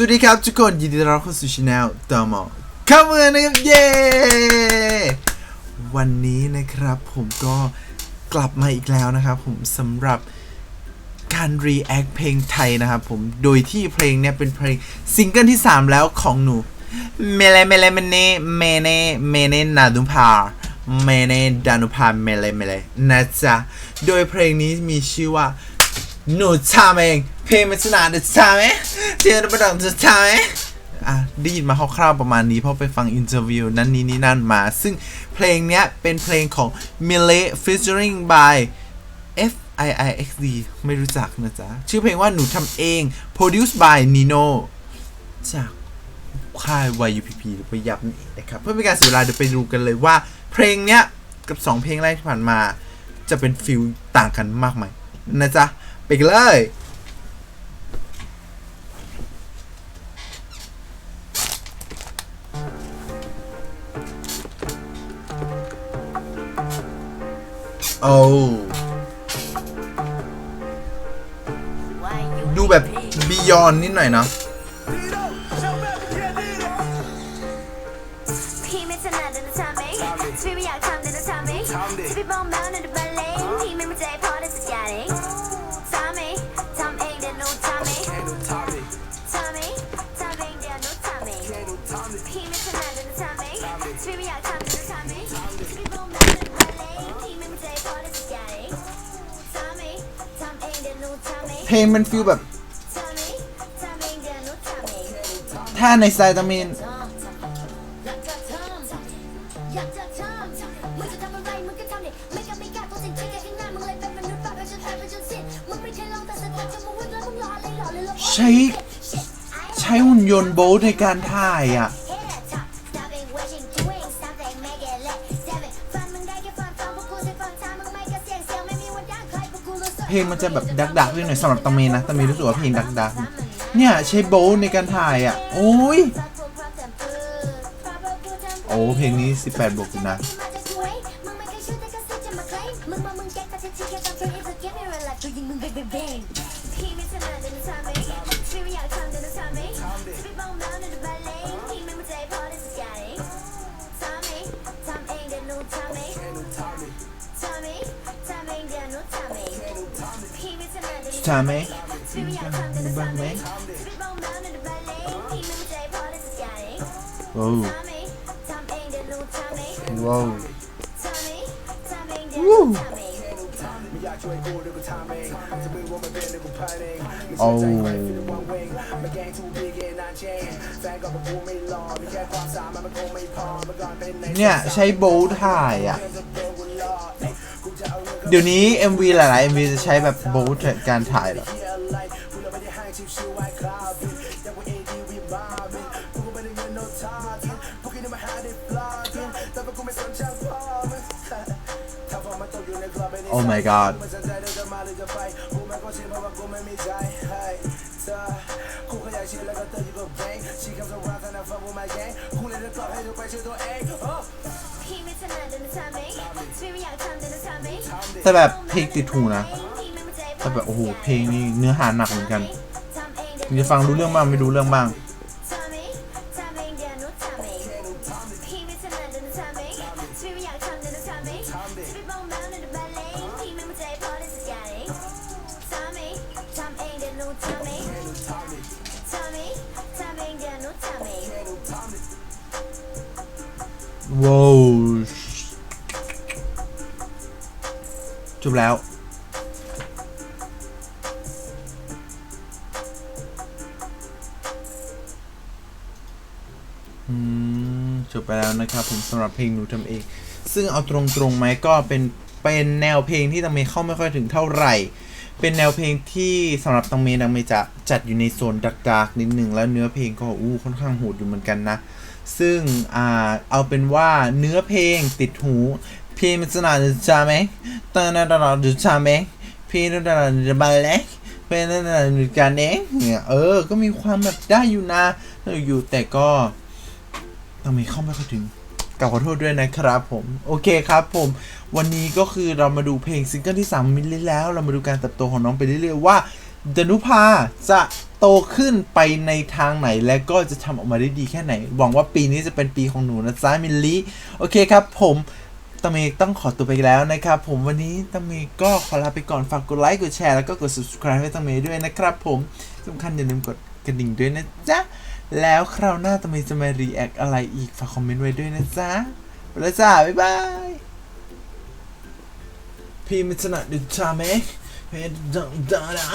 สวัสดีครับทุกคนยินดีต้อนรับเข้าสู่ช anel ตอมอข้าเมืองนะครับเย้วันนี้นะครับผมก็กลับมาอีกแล้วนะครับผมสำหรับการ react เพลงไทยนะครับผมโดยที่เพลงเนี่ยเป็นเพลงซิงเกิลที่ 3 แล้วของหนูเมเลเมเลเมเนเมเนเมเนนาดุพาเมเนดานุพาเมเลเมเลนะจ๊ะโดยเพลงนี้มีชื่อว่าหนูทำเอง เพลงมันสนานหนูทำไหมเชื่อหรือเปล่าหนูทำไหมอะได้ยินมาคร่าวๆประมาณนี้เพราะไปฟังอินเทอร์วิวนั้นนี้นี่นั่นมา ซึ่งเพลงเนี้ยเป็นเพลงของ m i l l e featuring by F I I X D ไม่รู้จักนะจ๊ะ ชื่อเพลงว่าหนูทำเอง produced by Nino จากค่าย YUPP หรือปยับนั่นะครับเพื่อไม่ให้การเสียเวลาเดี๋ยวไปดูกันเลยว่า เพลงเนี้ยกับ 2 เพลงแรกที่ผ่านมา จะเป็นฟิลต่างกันมากไหมนะจ๊ะ ไปกันเลย โอ้ดูแบบบียอนนิดหน่อยเนาะพี่ไม่ถนัดเดินทางไหมพี่ไม่อยากทำเดินทางไหมจะไปมองแมวในบัลเลงพี่ไม่มั่นใจพอได้สักอย่างเองทำไหมทำเองเดี๋ยวหนูทำไหมทำไหมทำเองเดี๋ยวหนูทำไหมพี่ไม่ถนัดเดินทางไหม เพลงมันฟิลแบบทำไหมทำเองเดี๋ยวหนูทำไหมถ้าในสไตล์ตามินอยากจะทำมินใช้ ใช้หุ่นยนต์โบทในการถ่ายอะ เพลงมันจะแบบดักๆนิดหน่อยสำหรับตามีนะตามีรู้สึกว่าเพลงดักๆ เนี่ยใช้โบทในการถ่ายอะ โอ้ย โอ้เพลงนี้ 18บวกนะ ทางไหมพี่ไม่อยากทำเดินทางไหมจะไปมองแมวในบัลเลงพี่ไม่มั่นใจพอได้สักอย่างเองว้าวทำไหมทำเองเดี๋ยวหนูทำไหมว้าวทำไหมทำเองเดี๋ยวหนูทำไหมโอ้เนี่ย ใช้โบทถ่ายอะ เดี๋ยวนี้ MV หลายๆ MV จะใช้แบบโบทการถ่ายหรอโอ้ my god พี่ แต่แบบเพลงติดหูนะแต่แบบโอ้โหเพลงนี้เนื้อหาหนักเหมือนกันจะฟังรู้เรื่องบ้างไม่รู้เรื่องบ้างว้าว จบแล้ว อืม จบไปแล้วนะครับผมสำหรับเพลงหนูทำเอง ซึ่งเอาตรงๆไหมก็เป็นเป็นแนวเพลงที่ตังเมเข้าไม่ค่อยถึงเท่าไหร่ เป็นแนวเพลงที่สำหรับตังเมตังเมจะจัดอยู่ในโซนดักๆนิดหนึ่งแล้วเนื้อเพลงก็อู้ค่อนข้างโหดอยู่เหมือนกันนะซึ่งอ่าเอาเป็นว่าเนื้อเพลงติดหู พลงมันสนาจะจาไหมตอนนั้นเราจะจาไหมพลงนั้นเราจะบาเล็กเพลงนั้นเราจะการเองเนี่ยเออ ก็มีความแบบได้อยู่นะอยู่แต่ก็ต้องมีเข้าไม่ค่อยถึงกล่าวขอโทษด้วยนะครับผม โอเคครับผม วันนี้ก็คือเรามาดูเพลงซิงเกิลที่ 3 มิลลิแล้ว เรามาดูการเติบโตของน้องไปเรื่อยๆว่าดนุภาจะโตขึ้นไปในทางไหนและก็จะทำออกมาได้ดีแค่ไหน หวังว่าปีนี้จะเป็นปีของหนูนะจ๊ะมิลลี่โอเคครับผม ตาเมกต้องขอตัวไปแล้วนะครับ ผมวันนี้ตาเมกก็ขอลาไปก่อนฝากกดไลค์กดแชร์แล้วก็กด subscribe ให้ตาเมด้วยนะครับ ผมสำคัญอย่าลืมกดกระดิ่งด้วยนะจ๊ะแล้วคราวหน้าตาเมจะมา react อะไรอีกฝากคอมเมนต์ไว้ด้วยนะจ๊ะไปแล้วจ้าบ๊ายบายพี่มิตรนะดิจาเมเพดดังดานะ